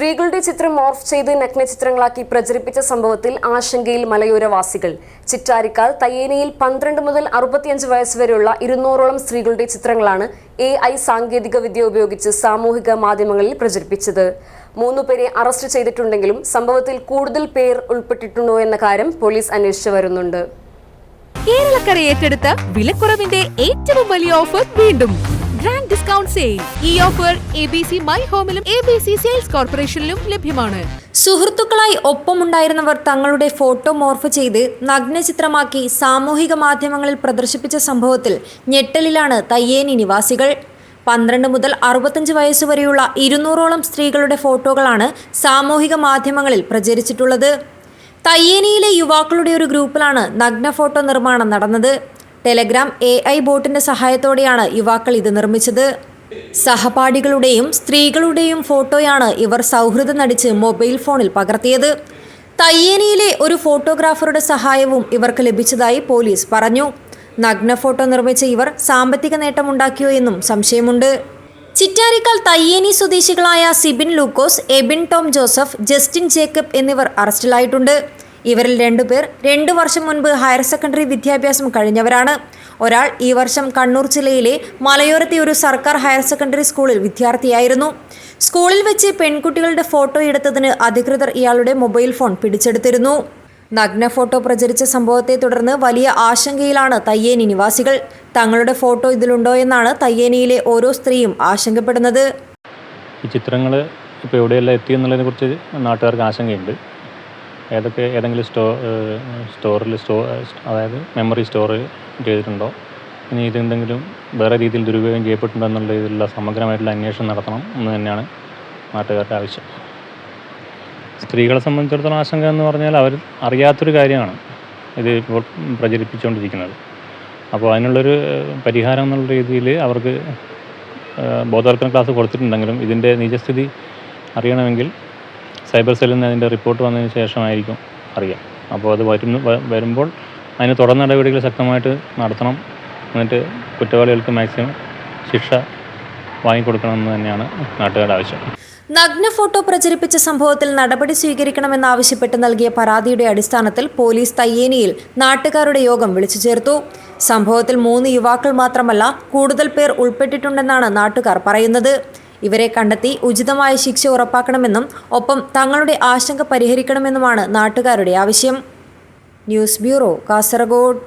സ്ത്രീകളുടെ ചിത്രം മോർഫ് ചെയ്ത് നഗ്ന ചിത്രങ്ങളാക്കി പ്രചരിപ്പിച്ച സംഭവത്തിൽ ആശങ്കയിൽ മലയോരവാസികൾ. ചിറ്റാരിക്കാൽ തയ്യേനയിൽ പന്ത്രണ്ട് മുതൽ അറുപത്തിയഞ്ച് വയസ്സ് വരെയുള്ള ഇരുന്നൂറോളം സ്ത്രീകളുടെ ചിത്രങ്ങളാണ് എ ഐ സാങ്കേതിക വിദ്യ ഉപയോഗിച്ച് സാമൂഹിക മാധ്യമങ്ങളിൽ പ്രചരിപ്പിച്ചത്. മൂന്നുപേരെ അറസ്റ്റ് ചെയ്തിട്ടുണ്ടെങ്കിലും സംഭവത്തിൽ കൂടുതൽ പേർ ഉൾപ്പെട്ടിട്ടുണ്ടോ എന്ന കാര്യം പോലീസ് അന്വേഷിച്ചു വരുന്നുണ്ട്. കേരളക്കര ഏറ്റെടുത്ത വിലക്കുറവിന്റെ ഏറ്റവും വലിയ ഓഫർ വീണ്ടും. ഗ്രാൻഡ് ഡിസ്കൗണ്ട് സെയിൽ ഈ offer A B C my ഹോമിലും A B C sales കോർപ്പറേഷനിലും ലഭ്യമാണ്. സുഹൃത്തുക്കളായി ഒപ്പമുണ്ടായിരുന്നവർ തങ്ങളുടെ ഫോട്ടോ മോർഫ് ചെയ്ത് നഗ്നചിത്രമാക്കി സാമൂഹിക മാധ്യമങ്ങളിൽ പ്രദർശിപ്പിച്ച സംഭവത്തിൽ ഞെട്ടലിലാണ് തയ്യേനി നിവാസികൾ. പന്ത്രണ്ട് മുതൽ അറുപത്തഞ്ച് വയസ്സുവരെയുള്ള ഇരുന്നൂറോളം സ്ത്രീകളുടെ ഫോട്ടോകളാണ് സാമൂഹിക മാധ്യമങ്ങളിൽ പ്രചരിച്ചിട്ടുള്ളത്. തയ്യേനിയിലെ യുവാക്കളുടെ ഒരു ഗ്രൂപ്പിലാണ് നഗ്ന ഫോട്ടോ നിർമ്മാണം നടന്നത്. ടെലഗ്രാം എ ഐ ബോട്ടിന്റെ സഹായത്തോടെയാണ് യുവാക്കൾ ഇത് നിർമ്മിച്ചത്. സഹപാഠികളുടെയും സ്ത്രീകളുടെയും ഫോട്ടോയാണ് ഇവർ സൗഹൃദം നടിച്ച് മൊബൈൽ ഫോണിൽ പകർത്തിയത്. തയ്യേനിയിലെ ഒരു ഫോട്ടോഗ്രാഫറുടെ സഹായവും ഇവർക്ക് ലഭിച്ചതായി പോലീസ് പറഞ്ഞു. നഗ്ന ഫോട്ടോ നിർമ്മിച്ച ഇവർ സാമ്പത്തിക നേട്ടമുണ്ടാക്കിയോ എന്നും സംശയമുണ്ട്. ചിറ്റാരിക്കാൽ തയ്യേനി സ്വദേശികളായ സിബിൻ ലൂക്കോസ് എബിൻ ടോം ജോസഫ് ജസ്റ്റിൻ ജേക്കബ് എന്നിവർ അറസ്റ്റിലായിട്ടുണ്ട്. ഇവരിൽ രണ്ടുപേർ രണ്ടു വർഷം മുൻപ് ഹയർ സെക്കൻഡറി വിദ്യാഭ്യാസം കഴിഞ്ഞവരാണ്. ഒരാൾ ഈ വർഷം കണ്ണൂർ ജില്ലയിലെ മലയോരത്തെ ഒരു സർക്കാർ ഹയർ സെക്കൻഡറി സ്കൂളിൽ വിദ്യാർത്ഥിയായിരുന്നു. സ്കൂളിൽ വെച്ച് പെൺകുട്ടികളുടെ ഫോട്ടോ എടുത്തതിന് അധികൃതർ ഇയാളുടെ മൊബൈൽ ഫോൺ പിടിച്ചെടുത്തിരുന്നു. നഗ്ന ഫോട്ടോ പ്രചരിച്ച സംഭവത്തെ തുടർന്ന് വലിയ ആശങ്കയിലാണ് തയ്യേനി നിവാസികൾ. തങ്ങളുടെ ഫോട്ടോ ഇതിലുണ്ടോ എന്നാണ് തയ്യേനിയിലെ ഓരോ സ്ത്രീയും ആശങ്കപ്പെടുന്നത്. ഈ ചിത്രങ്ങൾ ഇപ്പോൾ എവിടെയെല്ലാം എത്തി എന്നുള്ളതിനെ കുറിച്ച് നാട്ടുകാർക്ക് ആശങ്കയുണ്ട്. ഏതൊക്കെ ഏതെങ്കിലും സ്റ്റോ സ്റ്റോറിൽ സ്റ്റോ അതായത് മെമ്മറി സ്റ്റോർ ചെയ്തിട്ടുണ്ടോ? ഇനി ഇതെന്തെങ്കിലും വേറെ രീതിയിൽ ദുരുപയോഗം ചെയ്യപ്പെട്ടിട്ടുണ്ടോ എന്നുള്ള രീതിയിലുള്ള സമഗ്രമായിട്ടുള്ള അന്വേഷണം നടത്തണം എന്ന് തന്നെയാണ് നാട്ടുകാരുടെ ആവശ്യം. സ്ത്രീകളെ സംബന്ധിച്ചിടത്തോളം ആശങ്ക എന്ന് പറഞ്ഞാൽ അവർ അറിയാത്തൊരു കാര്യമാണ് ഇത് ഇപ്പോൾ പ്രചരിപ്പിച്ചുകൊണ്ടിരിക്കുന്നത് അപ്പോൾ അതിനുള്ളൊരു പരിഹാരം എന്നുള്ള രീതിയിൽ അവർക്ക് ബോധവൽക്കരണ ക്ലാസ് കൊടുത്തിട്ടുണ്ടെങ്കിലും ഇതിന്റെ നിജസ്ഥിതി അറിയണമെങ്കിൽ സൈബർ സെല്ലിൽ നിന്ന് അതിന്റെ റിപ്പോർട്ട് വന്നതിന് ശേഷമായിരിക്കും അറിയാം. അപ്പോൾ അത് വരുന്ന വ- വരുമ്പോൾ അതിന് തുടർ നടപടികൾ ശക്തമായിട്ട് നടത്തണം. എന്നിട്ട് കുറ്റവാളികൾക്ക് മാക്സിമം ശിക്ഷ വാങ്ങിക്കൊടുക്കണമെന്ന് തന്നെയാണ് നാട്ടുകാരുടെ ആവശ്യം. നഗ്ന ഫോട്ടോ പ്രചരിപ്പിച്ച സംഭവത്തിൽ നടപടി സ്വീകരിക്കണമെന്നാവശ്യപ്പെട്ട് നൽകിയ പരാതിയുടെ അടിസ്ഥാനത്തിൽ പോലീസ് തയ്യേനിയിൽ നാട്ടുകാരുടെ യോഗം വിളിച്ചു ചേർത്തു. സംഭവത്തിൽ മൂന്ന് യുവാക്കൾ മാത്രമല്ല കൂടുതൽ പേർ ഉൾപ്പെട്ടിട്ടുണ്ടെന്നാണ് നാട്ടുകാർ പറയുന്നത്. ഇവരെ കണ്ടെത്തി ഉചിതമായ ശിക്ഷ ഉറപ്പാക്കണമെന്നും ഒപ്പം തങ്ങളുടെ ആശങ്ക പരിഹരിക്കണമെന്നുമാണ് നാട്ടുകാരുടെ ആവശ്യം. News bureau Kasaragod.